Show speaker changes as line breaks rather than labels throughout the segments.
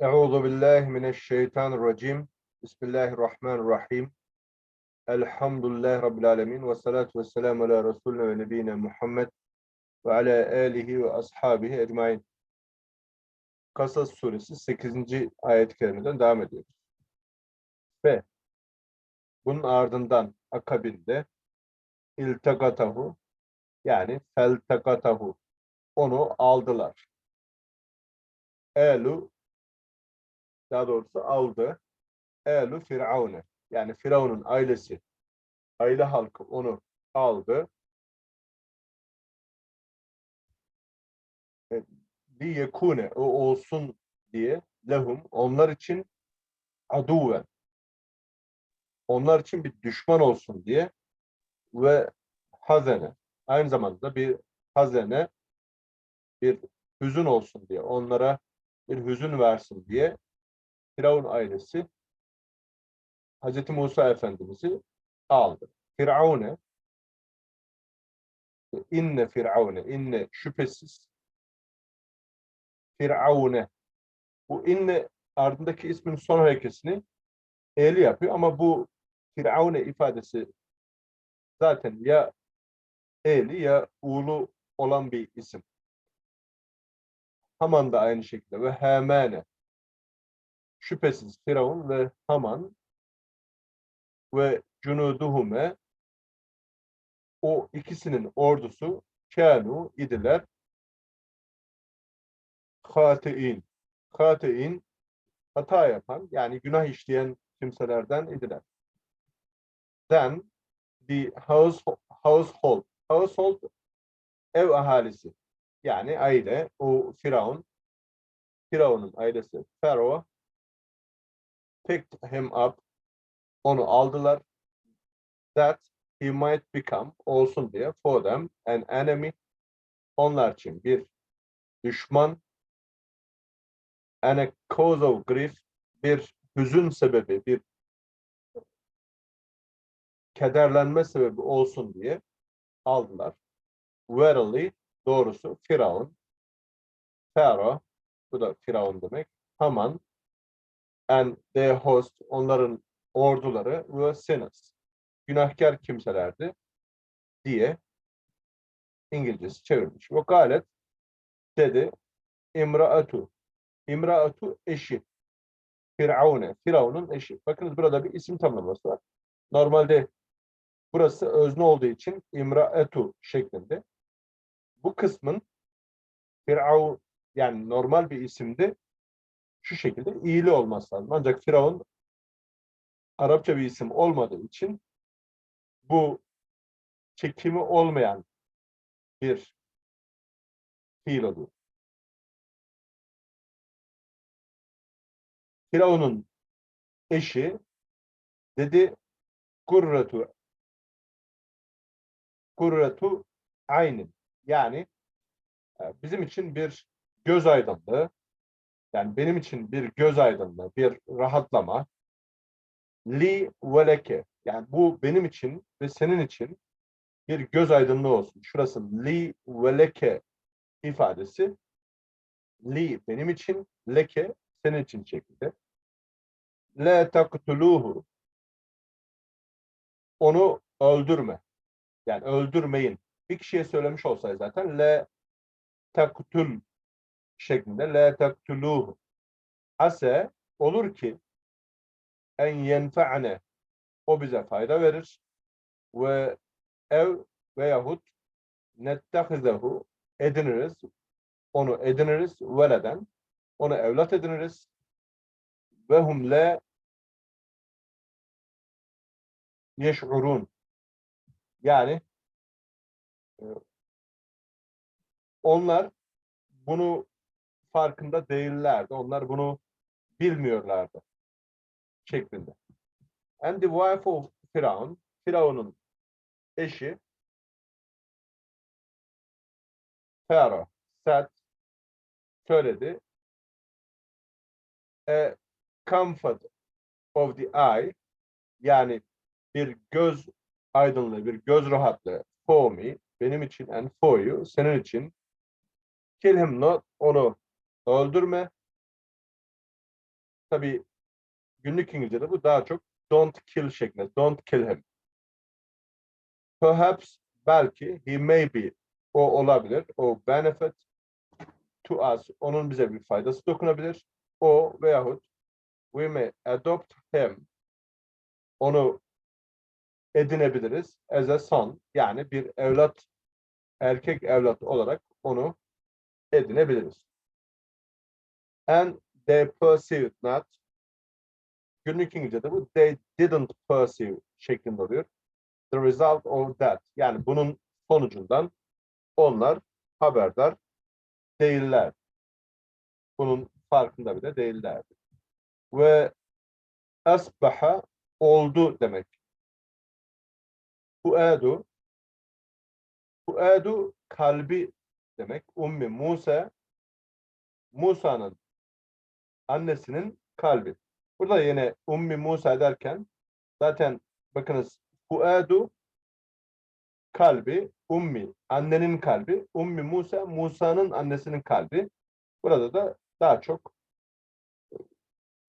Euzu billahi mineşşeytanirracim. Bismillahirrahmanirrahim. Elhamdülillahi rabbil alamin ve salatu vesselamu ala resulina ve nebiyina Muhammed ve ala alihi ve ashabihi ecmaîn. Kasas suresi 8. ayet-i kerimeden devam ediyoruz. Ve bunun ardından akabinde iltegatahu yani feltegatahu onu aldılar. Elu daha doğrusu aldı. Elu Firavun'e yani Firavun'un ailesi aile halkı onu aldı. Li yekune o olsun diye lehum onlar için aduven onlar için bir düşman olsun diye ve hazene aynı zamanda bir hazene bir hüzün olsun diye onlara bir hüzün versin diye Firavun ailesi Hz. Musa Efendimiz'i aldı. Firavun'e inne Firavun'e inne şüphesiz Firavun'e bu inne ardındaki ismin son harekesini e'li yapıyor ama bu Firavun'e ifadesi zaten ya e'li ya u'lu olan bir isim. Haman da aynı şekilde ve Hemane şüphesiz Firavun ve Haman ve cunuduhume o ikisinin ordusu kânu idiler hatein hatein hata yapan yani günah işleyen kimselerden idiler. Then the house, household household ev ahalisi yani aile o Firavun Firavun'un ailesi Pharaoh picked him up onu aldılar that he might become olsun diye for them an enemy onlar için bir düşman and a cause of grief bir hüzün sebebi bir kederlenme sebebi olsun diye aldılar. Verily doğrusu Firavun Pharaoh bu da Firavun demek. Haman and their host onların orduları ve sinners günahkar kimselerdi diye İngilizcesi çevirmiş. Ve galet dedi imraatu imraatu eşi Firavune Firavun'un eşi. Bakınız burada bir isim tamlaması var. Normalde burası özne olduğu için imraatu şeklinde. Bu kısmın Firavun yani normal bir isimde şu şekilde iyili olması lazım. Ancak Firavun Arapça bir isim olmadığı için bu çekimi olmayan bir fiil oluyor. Firavun'un eşi dedi kurratu kurratu aynin yani e, bizim için bir göz aydınlığı yani benim için bir göz aydınlığı, bir rahatlama li veleke yani bu benim için ve senin için bir göz aydınlığı olsun. Şurası li veleke ifadesi li benim için, leke senin için şeklinde. La taktuluhu onu öldürme. Yani öldürmeyin. Bir kişiye söylemiş olsaydı zaten la taktul şeklinde la taktuluhu. Ase olur ki en yenfa'ne o bize fayda verir ve ev veyahut nettehizehu ediniriz onu ediniriz veleden onu evlat ediniriz ve hum la yeş'urun yani e, onlar bunu farkında değillerdi. Onlar bunu bilmiyorlardı şeklinde. And the wife of Firavun, Firavun'un eşi Pharaoh said söyledi a comfort of the eye yani bir göz aydınlığı, bir göz rahatlığı for me, benim için and for you, senin için kill him not, onu öldürme tabii günlük İngilizce'de bu daha çok don't kill şeklinde. Don't kill him. Perhaps belki he may be o olabilir. O benefit to us. Onun bize bir faydası dokunabilir. O veyahut we may adopt him. Onu edinebiliriz as a son. Yani bir evlat erkek evlat olarak onu edinebiliriz. And they pursued not. Günlük İngilizce'de bu they didn't pursue şeklinde oluyor. The result of that. Yani bunun sonucundan onlar haberdar değiller. Bunun farkında bile değillerdi. Ve asbaha oldu demek. Fuadu Fuadu kalbi demek. Ummi Musa Musa'nın annesinin kalbi. Burada yine Ummi Musa derken zaten bakınız Fuadu kalbi, Ummi annenin kalbi, Ummi Musa Musa'nın annesinin kalbi. Burada da daha çok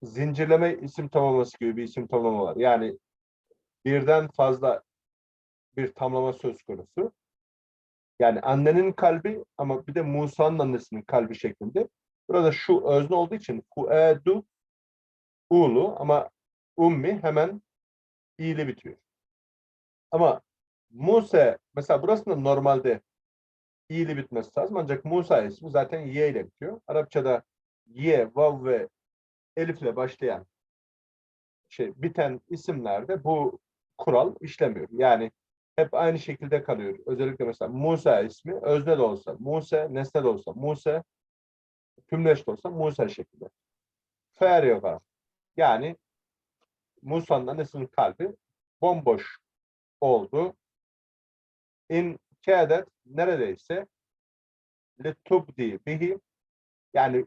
zincirleme isim tamlaması gibi bir isim tamlama var. Yani birden fazla bir tamlama söz konusu. Yani annenin kalbi ama bir de Musa'nın annesinin kalbi şeklinde. Burada şu özne olduğu için fuedu ulu ama ummi hemen ile bitiyor. Ama Musa mesela burasında normalde i ile bitmesi lazım ancak Musa ismi zaten y ile bitiyor. Arapçada y, vav ve elif ile başlayan şey biten isimlerde bu kural işlemiyor. Yani hep aynı şekilde kalıyor. Özellikle mesela Musa ismi özne de olsa, Musa nesne de olsa, Musa tümleş olsa Musa şeklinde. Feriga yani Musa'nın annesinin kalbi bomboş oldu. In kâdet neredeyse litubdi bihi yani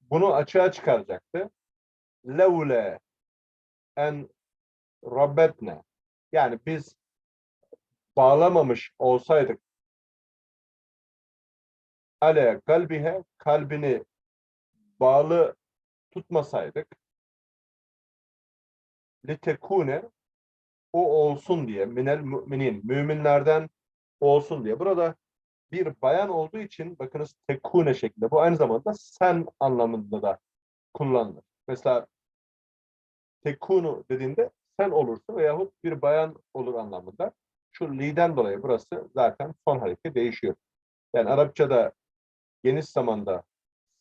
bunu açığa çıkaracaktı. Levle en rabbetne yani biz bağlamamış olsaydık ale kalbihe kalbini bağlı tutmasaydık litekune o olsun diye minel müminin müminlerden olsun diye. Burada bir bayan olduğu için bakınız tekune şeklinde. Bu aynı zamanda sen anlamında da kullanılır. Mesela tekunu dediğinde sen olursun veyahut bir bayan olur anlamında. Şu li'den dolayı burası zaten son hareket değişiyor. Yani Arapçada geniş zamanda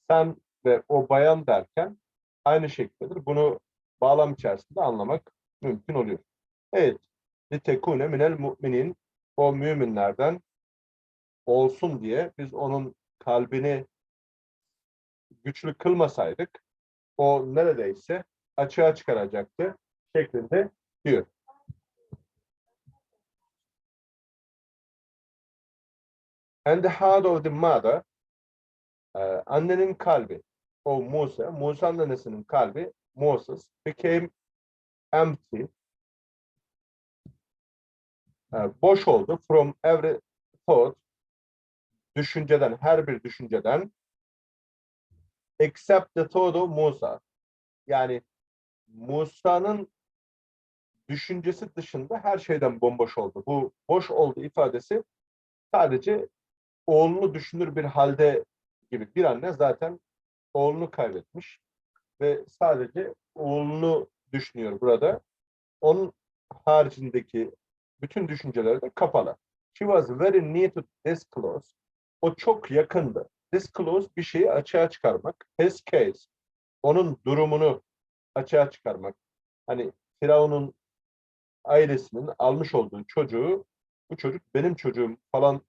sen ve o bayan derken aynı şekildedir. Bunu bağlam içerisinde anlamak mümkün oluyor. Evet. Litekune minel mu'minin o müminlerden olsun diye biz onun kalbini güçlü kılmasaydık o neredeyse açığa çıkaracaktı şeklinde diyor. And the heart of the mother annenin kalbi o Musa, Musa'nın annesinin kalbi Moses. Became empty. Boş oldu. From every thought düşünceden her bir düşünceden except the thought of Musa. Yani Musa'nın düşüncesi dışında her şeyden bomboş oldu. Bu boş oldu ifadesi sadece oğlunu düşünür bir halde gibi. Bir anne zaten oğlunu kaybetmiş ve sadece oğlunu düşünüyor burada. Onun haricindeki bütün düşünceleri de kapalı. She was very near to disclose. O çok yakındı. Disclose bir şeyi açığa çıkarmak. His case. Onun durumunu açığa çıkarmak. Hani Firavun'un ailesinin almış olduğu çocuğu bu çocuk benim çocuğum falan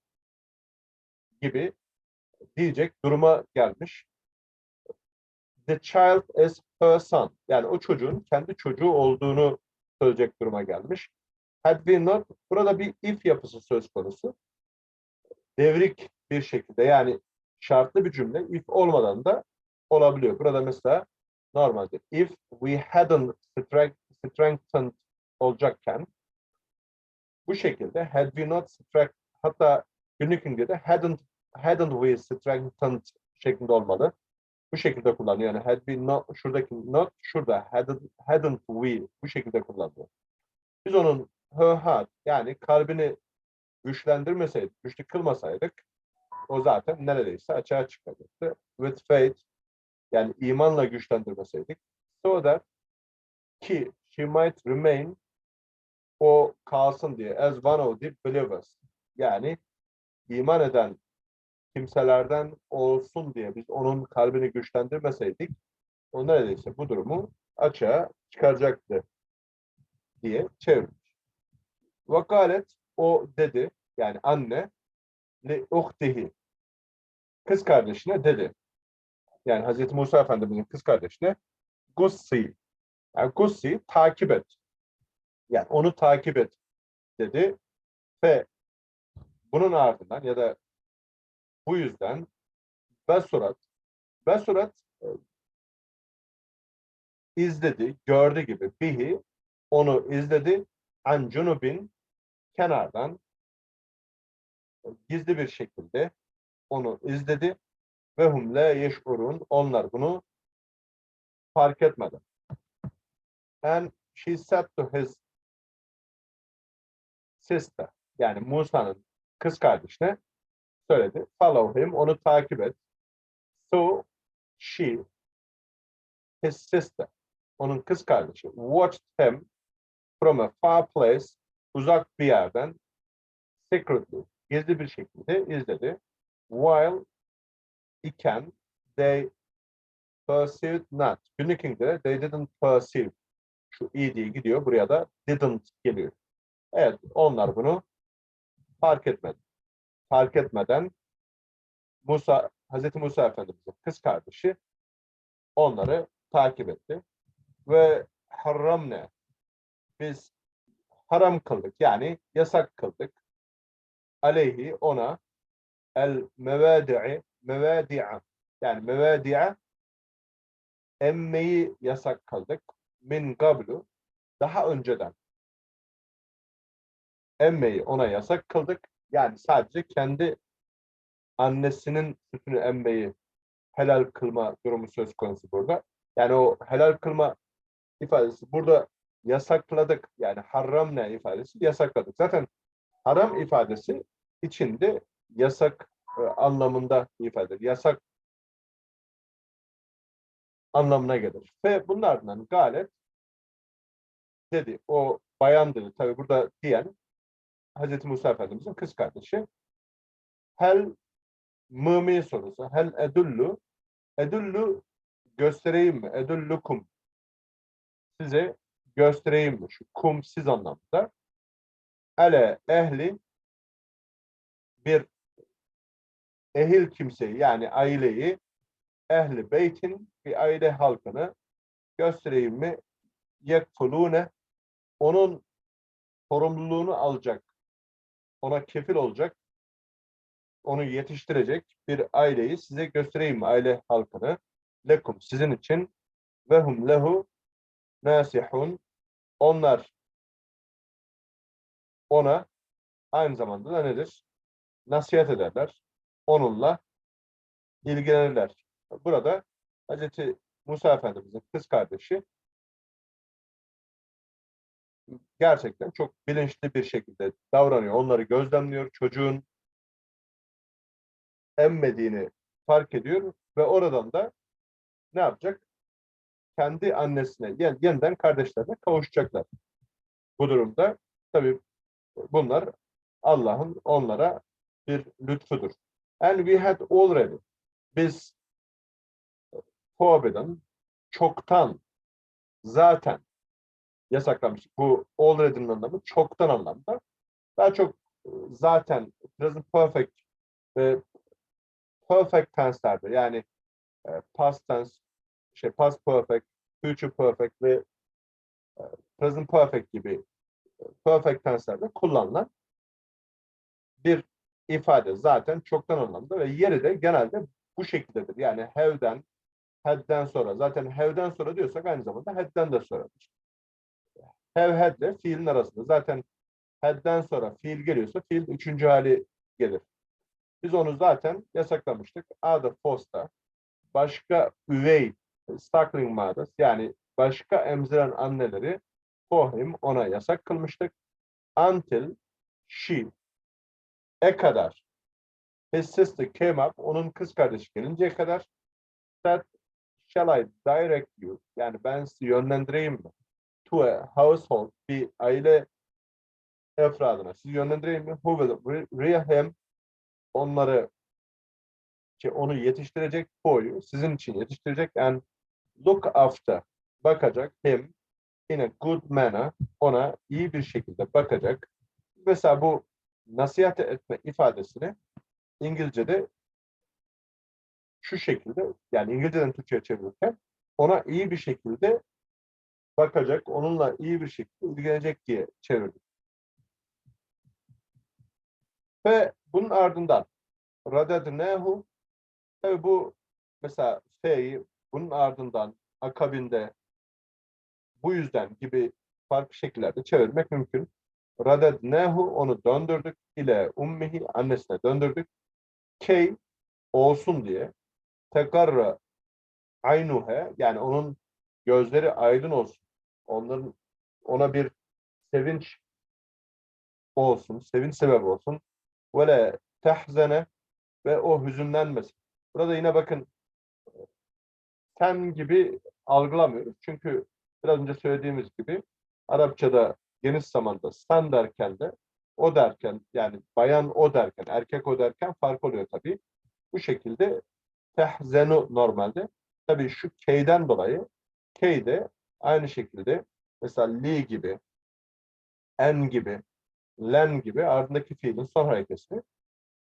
gibi diyecek duruma gelmiş. The child is her son. Yani o çocuğun kendi çocuğu olduğunu söyleyecek duruma gelmiş. Had we not, burada bir if yapısı söz konusu. Devrik bir şekilde yani şartlı bir cümle if olmadan da olabiliyor. Burada mesela normalde if we hadn't strengthened olacakken bu şekilde had we not strengthened hatta günlük İngilizce'de hadn't hadn't we strengthened şeklinde olmalı. Bu şekilde kullanıyor. Yani had we not, şuradaki not, şurada hadn't, hadn't we bu şekilde kullanıyor. Biz onun her heart yani kalbini güçlendirmeseydik, güçlü kılmasaydık o zaten neredeyse açığa çıkacaktı. With faith yani imanla güçlendirmeseydik so that ki she might remain o kalsın diye as one of the believers yani iman eden kimselerden olsun diye biz onun kalbini güçlendirmeseydik o neredeyse bu durumu açığa çıkaracaktı diye çevirmiş. Vakalet o dedi yani anne li uhtihi kız kardeşine dedi. Yani Hazreti Musa Efendimizin kız kardeşine Gussi yani Gussi takip et. Yani onu takip et dedi ve bunun ardından ya da bu yüzden Besurat Besurat e, izledi, gördü gibi. Bihi onu izledi. An cunubin kenardan gizli bir şekilde onu izledi. Ve hum la yeş'urun onlar bunu fark etmedi. And she said to his sister yani Musa'nın kız kardeşine söyledi. Follow him, onu takip et. So she, his sister, onun kız kardeşi, watched him from a far place, uzak bir yerden, secretly, gizli bir şekilde izledi. While iken they pursued not. Günlük İngilizce they didn't pursue. Şu i diye gidiyor. Buraya da didn't geliyor. Evet, onlar bunu fark etmedi. Fark etmeden Musa, Hazreti Musa Efendimiz'in kız kardeşi onları takip etti. Ve haramne biz haram kıldık yani yasak kıldık. Aleyhi ona el mevadi'i mevadi'a yani mevadi'a emmeyi yasak kıldık. Min gablu daha önceden emmeyi ona yasak kıldık. Yani sadece kendi annesinin sütünü emmeyi helal kılma durumu söz konusu burada. Yani o helal kılma ifadesi burada yasakladık. Yani haram ne ifadesi yasakladık. Zaten haram ifadesi içinde yasak e, anlamında ifade Yasak anlamına gelir. Ve bunlardan galet dedi. O bayan dedi. Tabi burada diyen Hazreti Musa Efendimiz'in kız kardeşi. Hel mımi sorusu. Hel edullu edullu göstereyim mi? Edullukum size göstereyim mi? Şu kum siz anlamında. Ele ehli bir ehil kimseyi yani aileyi ehli beytin bir aile halkını göstereyim mi? Yekfulune onun sorumluluğunu alacak, ona kefil olacak, onu yetiştirecek bir aileyi size göstereyim? Aile halkını. Lekum sizin için ve hum lehu nasihun onlar ona aynı zamanda da nedir? Nasihat ederler. Onunla ilgilenirler. Burada Hz. Musa Efendimiz'in kız kardeşi gerçekten çok bilinçli bir şekilde davranıyor. Onları gözlemliyor. Çocuğun emmediğini fark ediyor ve oradan da ne yapacak? Kendi annesine, yeniden kardeşlerine kavuşacaklar. Bu durumda tabii bunlar Allah'ın onlara bir lütfudur. And we had already biz forbidden çoktan zaten yasaklamış. Bu already'nin anlamı çoktan anlamda. Daha çok zaten present perfect ve perfect tense'lerde yani e, past tense, şey past perfect, future perfect ve e, present perfect gibi e, perfect tense'lerde kullanılan bir ifade zaten çoktan anlamda ve yeri de genelde bu şekildedir. Yani have'den, had'den sonra zaten have'den sonra diyorsak aynı zamanda had'den de sonradır. Have had ile fiilin arasında. Zaten had'den sonra fiil geliyorsa fiil üçüncü hali gelir. Biz onu zaten yasaklamıştık. Ada fosta başka üvey suckling mothers yani başka emziren anneleri for him ona yasak kılmıştık. Until she e kadar his sister came up onun kız kardeşi gelinceye kadar that shall I direct you yani ben sizi yönlendireyim mi? To a household bir aile efradına sizi yönlendireyim mi? Who will re- rear him onları ki onu yetiştirecek for you, sizin için yetiştirecek and look after bakacak him in a good manner ona iyi bir şekilde bakacak. Mesela bu nasihat etme ifadesini İngilizce'de şu şekilde yani İngilizceden Türkçe'ye çevirirken ona iyi bir şekilde bakacak, onunla iyi bir şekilde ilgilenecek diye çevirdik. Ve bunun ardından radednehu tabi bu mesela fe'yi bunun ardından akabinde bu yüzden gibi farklı şekillerde çevirmek mümkün. Radednehu onu döndürdük ile ummihi annesine döndürdük. Key olsun diye tekarra aynuhe yani onun gözleri aydın olsun. Onların ona bir sevinç olsun, sevinç sebep olsun. Ve le tehzene ve o hüzünlenmesin. Burada yine bakın sen gibi algılamıyoruz. Çünkü biraz önce söylediğimiz gibi Arapçada geniş zamanda sen derken de o derken yani bayan o derken erkek o derken fark oluyor tabii. Bu şekilde tehzenu normalde. Tabii şu keyden dolayı key de aynı şekilde mesela li gibi en gibi len gibi ardındaki fiilin son hareketi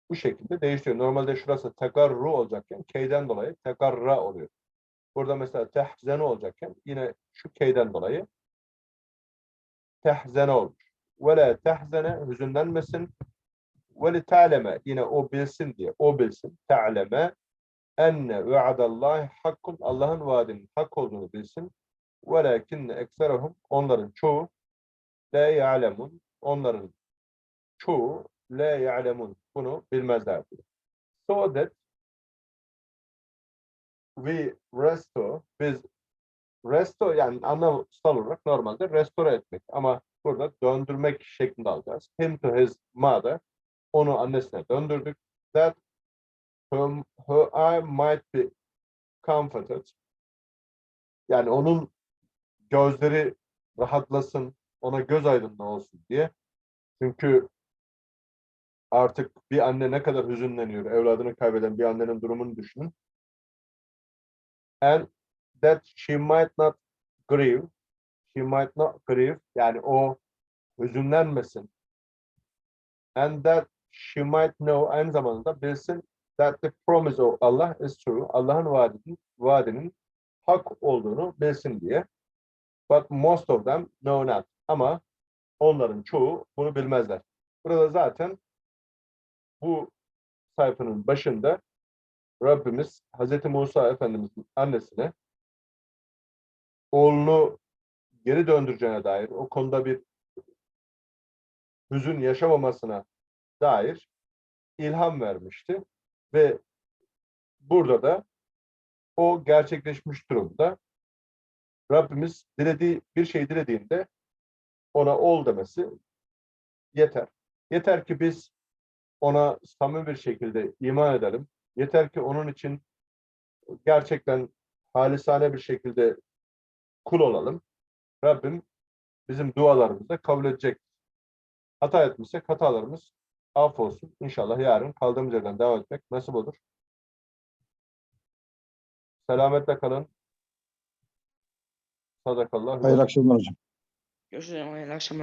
bu şekilde değişiyor. Normalde şurası tekarru olacakken keyden dolayı tekarra oluyor. Burada mesela tehzenu olacakken yine şu keyden dolayı tehzene olmuş. Ve la tehzene hüzünlenmesin. Ve li ta'leme yine o bilsin diye. O bilsin. Ta'leme enne ve'adallahi hakkun Allah'ın vaadinin hak olduğunu bilsin. Velakinne ekserahum onların çoğu la ya'lemun onların çoğu la ya'lemun bunu bilmezler. So that we restore biz resto yani anlamsal olarak normalde restore etmek ama burada döndürmek şeklinde alacağız. Him to his mother onu annesine döndürdük. That whom her eye might be comforted. Yani onun gözleri rahatlasın, ona göz aydınlığı olsun diye. Çünkü artık bir anne ne kadar hüzünleniyor, evladını kaybeden bir annenin durumunu düşünün. And that she might not grieve, she might not grieve, yani o hüzünlenmesin. And that she might know, aynı zamanda bilsin that the promise of Allah is true. Allah'ın vaadinin, vaadinin hak olduğunu bilsin diye. But most of them know not. Ama onların çoğu bunu bilmezler. Burada zaten bu sayfanın başında Rabbimiz Hazreti Musa Efendimiz'in annesine oğlunu geri döndüreceğine dair o konuda bir hüzün yaşamamasına dair ilham vermişti ve burada da o gerçekleşmiş durumda. Rabbimiz dilediği bir şey dilediğinde ona ol demesi yeter. Yeter ki biz ona samimi bir şekilde iman edelim. Yeter ki onun için gerçekten halisane bir şekilde kul olalım. Rabbim bizim dualarımızı kabul edecek. Hata etmişsek hatalarımız af olsun. İnşallah yarın kaldığımız yerden devam etmek nasip olur. Selametle kalın. Sadakallah.
Hayırlı akşamlar hocam.
Görüşürüz. Hayırlı akşamlar.